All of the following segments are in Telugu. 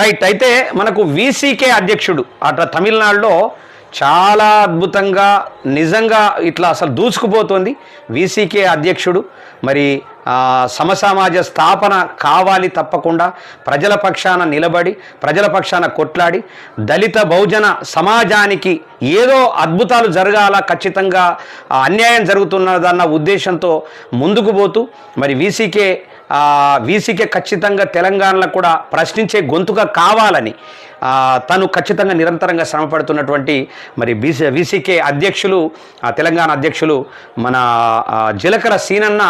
రైట్ అయితే మనకు వీసీకే అధ్యక్షుడు అట్లా తమిళనాడులో చాలా అద్భుతంగా నిజంగా ఇట్లా అసలు దూసుకుపోతుంది వీసీకే అధ్యక్షుడు. మరి సమసమాజ స్థాపన కావాలి తప్పకుండా. ప్రజల పక్షాన నిలబడి ప్రజల పక్షాన కొట్లాడి దళిత బహుజన సమాజానికి ఏదో అద్భుతాలు జరగాల ఖచ్చితంగా అన్యాయం జరుగుతున్నదన్న ఉద్దేశంతో ముందుకు పోతూ మరి వీసీకే వీసీకే ఖచ్చితంగా తెలంగాణలో కూడా ప్రశ్నించే గొంతుగా కావాలని తను ఖచ్చితంగా నిరంతరంగా శ్రమపడుతున్నటువంటి మరి బీసీ వీసీకే అధ్యక్షులు ఆ, తెలంగాణ అధ్యక్షులు మన జీలకర్ర సీనన్న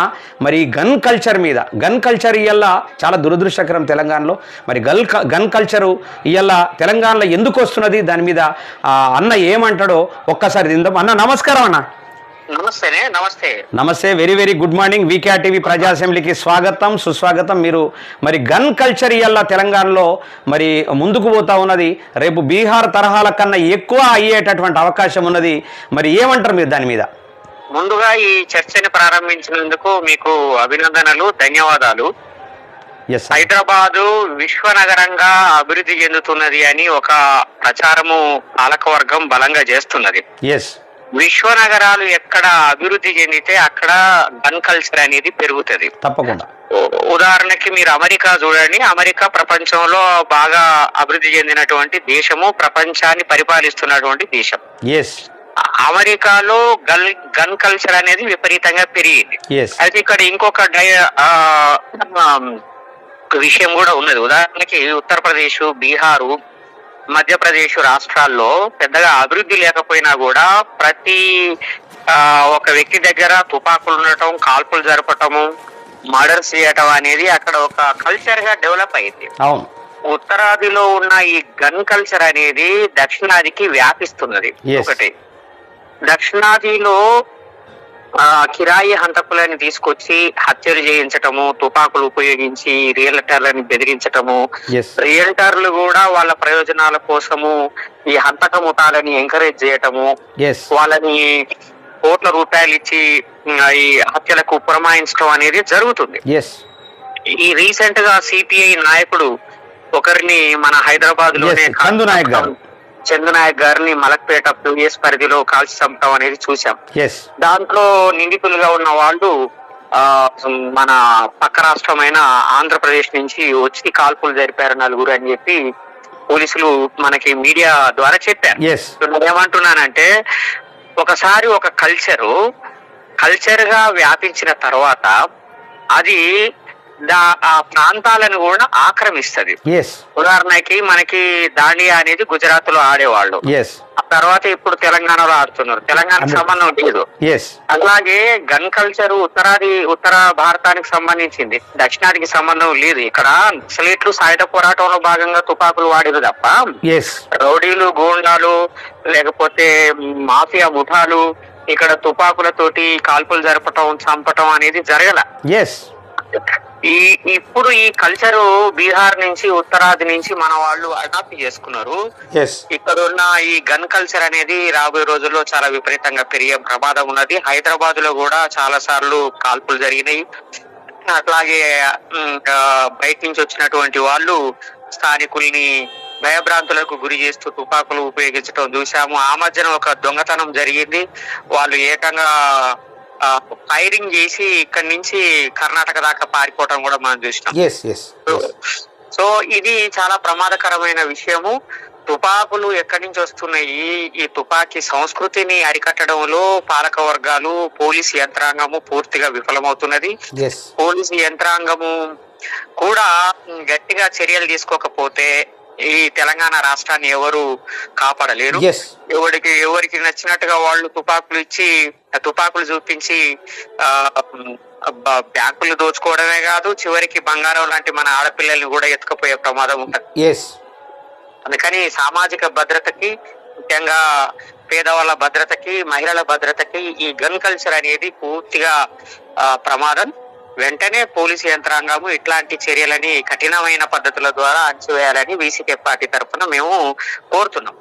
మరి గన్ కల్చర్ మీద గన్ కల్చర్ ఇవల్ల చాలా దురదృష్టకరం తెలంగాణలో. మరి గల్ గన్ కల్చరు ఇవల్ల తెలంగాణలో ఎందుకు వస్తున్నది? దాని మీద అన్న ఏమంటాడో ఒక్కసారి తిందాం అన్న నమస్కారం అన్న. నమస్తేనే నమస్తే. నమస్తే very very good morning VK TV ప్రజా అసెంబ్లీకి స్వాగతం సుస్వాగతం. మీరు మరి గన్ కల్చర్ ఇయ్యాల తెలంగాణలో మరి ముందుకు పోతా ఉన్నది. రేపు బీహార్ తరహాల కన్నా ఎక్కువ అయ్యేటటువంటి అవకాశం ఉన్నది. మరి ఏమంటారు మీరు దాని మీద? ముందుగా ఈ చర్చని ప్రారంభించినందుకు మీకు అభినందనలు ధన్యవాదాలు. హైదరాబాదు విశ్వనగరంగా అభివృద్ధి చెందుతున్నది అని ఒక ప్రచారము పాలకవర్గం బలంగా చేస్తున్నది. ఎస్ విశ్వనగరాలు ఎక్కడ అభివృద్ధి చెందితే అక్కడ గన్ కల్చర్ అనేది పెరుగుతుంది. తప్పకుండా. ఉదాహరణకి మీరు అమెరికా చూడండి అమెరికా ప్రపంచంలో బాగా అభివృద్ధి చెందినటువంటి దేశము ప్రపంచాన్ని పరిపాలిస్తున్నటువంటి దేశం. అమెరికాలో గల్ గన్ కల్చర్ అనేది విపరీతంగా పెరిగింది. అయితే ఇక్కడ ఇంకొక విషయం కూడా ఉన్నది. ఉదాహరణకి ఉత్తరప్రదేశ్ బీహారు మధ్యప్రదేశ్ రాష్ట్రాల్లో పెద్దగా అభివృద్ధి లేకపోయినా కూడా ప్రతి ఆ, ఒక వ్యక్తి దగ్గర తుపాకులు ఉండటం కాల్పులు జరపటము మర్డర్స్ చేయటం అనేది అక్కడ ఒక కల్చర్గా డెవలప్ అయింది. అవును. ఉత్తరాదిలో ఉన్న ఈ గన్ కల్చర్ అనేది దక్షిణాదికి వ్యాపిస్తున్నది. ఒకటి. దక్షిణాదిలో కిరాయి హంతకులని తీసుకొచ్చి హత్యలు చేయించటము తుపాకులు ఉపయోగించి రియల్టర్లని బెదిరించటము రియల్టర్లు కూడా వాళ్ళ ప్రయోజనాల కోసము ఈ హంతక ముఠాలని ఎంకరేజ్ చేయటము వాళ్ళని కోట్ల రూపాయలు ఇచ్చి ఈ హత్యలకు పురమాయించడం అనేది జరుగుతుంది. ఈ రీసెంట్గా సిపిఐ నాయకుడు ఒకరిని మన హైదరాబాద్లోనే చందు నాయక్ గారు. చందు నాయక్ గారిని మలక్పేట పిఎస్ పరిధిలో కాల్చి చంపడం అనేది చూసాం దాంట్లో నిందితులుగా ఉన్న వాళ్ళు ఆ మన పక్క రాష్ట్రమైన ఆంధ్రప్రదేశ్ నుంచి వచ్చి కాల్పులు జరిపారు నలుగురు అని చెప్పి పోలీసులు మనకి మీడియా ద్వారా చెప్పారు. ఎస్ నేను ఏమంటున్నానంటే ఒకసారి ఒక కల్చరు కల్చర్గా వ్యాపించిన తర్వాత అది ఆ ప్రాంతాలను కూడా ఆక్రమిస్తది. ఉదాహరణకి మనకి దాండియా అనేది గుజరాత్లో ఆడేవాళ్ళు తర్వాత ఇప్పుడు తెలంగాణలో ఆడుతున్నారు. తెలంగాణకు అదే. సంబంధం లేదు. అలాగే గన్ కల్చర్ ఉత్తరాది ఉత్తర భారతానికి సంబంధించింది. దక్షిణాదికి సంబంధం లేదు. ఇక్కడ నక్సలైట్లు సాయుధ పోరాటంలో భాగంగా తుపాకులు వాడేది తప్ప రౌడీలు గూండాలు లేకపోతే మాఫియా ముఠాలు ఇక్కడ తుపాకులతోటి కాల్పులు జరపటం చంపటం అనేది జరగల. ఈ ఇప్పుడు ఈ కల్చరు బీహార్ నుంచి ఉత్తరాది నుంచి మన వాళ్ళు అడాప్ట్ చేసుకున్నారు. ఇక్కడ ఉన్న ఈ గన్ కల్చర్ అనేది రాబోయే రోజుల్లో చాలా విపరీతంగా పెరిగే ప్రమాదం ఉన్నది. హైదరాబాద్లో కూడా చాలా సార్లు కాల్పులు జరిగినాయి. అట్లాగే బయట నుంచి వచ్చినటువంటి వాళ్ళు స్థానికుల్ని భయభ్రాంతులకు గురి చేస్తూ తుపాకులు ఉపయోగించడం చూసాము ఆ మధ్యన ఒక దొంగతనం జరిగింది. వాళ్ళు ఏకంగా ఫైరింగ్ చేసి ఇక్కడి నుంచి కర్ణాటక దాకా పారిపోవటం కూడా మనం చూసినాం. సో ఇది చాలా ప్రమాదకరమైన విషయము. తుపాకులు ఎక్కడి నుంచి వస్తున్నాయి? ఈ తుపాకీ సంస్కృతిని అరికట్టడంలో పాలక వర్గాలు పోలీస్ యంత్రాంగము పూర్తిగా విఫలమవుతున్నది. పోలీసు యంత్రాంగము కూడా గట్టిగా చర్యలు తీసుకోకపోతే ఈ తెలంగాణ రాష్ట్రాన్ని ఎవరు కాపాడలేరు. ఎవరికి ఎవరికి నచ్చినట్టుగా వాళ్ళు తుపాకులు ఇచ్చి ఆ తుపాకులు చూపించి బ్యాంకులు దోచుకోవడమే కాదు చివరికి బంగారం లాంటి మన ఆడపిల్లల్ని కూడా ఎత్తుకుపోయే ప్రమాదం ఉంటుంది. అందుకని సామాజిక భద్రతకి ముఖ్యంగా పేదవాళ్ళ భద్రతకి మహిళల భద్రతకి ఈ గన్ కల్చర్ అనేది పూర్తిగా ఆ, ప్రమాదం. వెంటనే పోలీసు యంత్రాంగము ఇట్లాంటి చర్యలని కఠినమైన పద్ధతుల ద్వారా అణచివేయాలని వీసీకే పార్టీ తరఫున మేము కోరుతున్నాం.